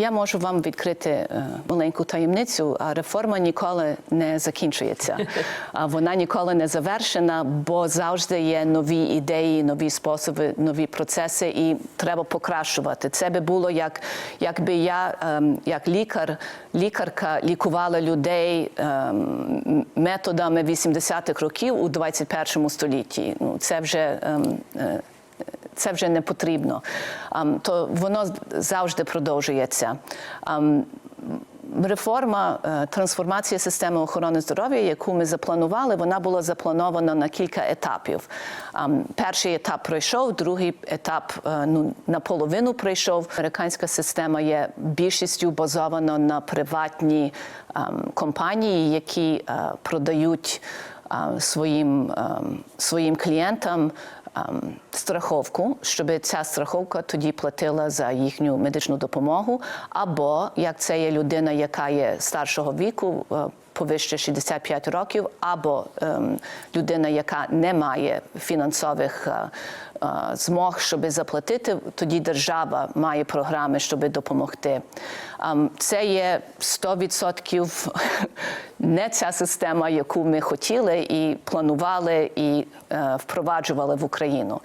Я можу вам відкрити е, маленьку таємницю. А реформа ніколи не закінчується. А вона ніколи не завершена, бо завжди є нові ідеї, нові способи, нові процеси, і треба покращувати. Це би було як якби я, ем, як лікар, лікарка лікувала людей ем, методами 80-х років у 21 столітті. Ну це вже ем, е, це вже не потрібно. То воно завжди продовжується. Реформа, е, трансформація системи охорони здоров'я, яку ми запланували, вона була запланована на кілька етапів. Перший етап пройшов, другий етап е, ну, наполовину пройшов. Американська система є більшістю базована на приватні компанії, які е, продають своїм, ем, своїм клієнтам страховку, щоб ця страховка тоді платила за їхню медичну допомогу. Або як це є людина, яка є старшого віку, е, повище 65 років, або ем, людина, яка не має фінансових е, е, змог, щоб заплатити, тоді держава має програми, щоб допомогти. Ем, Це є 100% не ця система, яку ми хотіли і планували і е, впроваджували в Україну.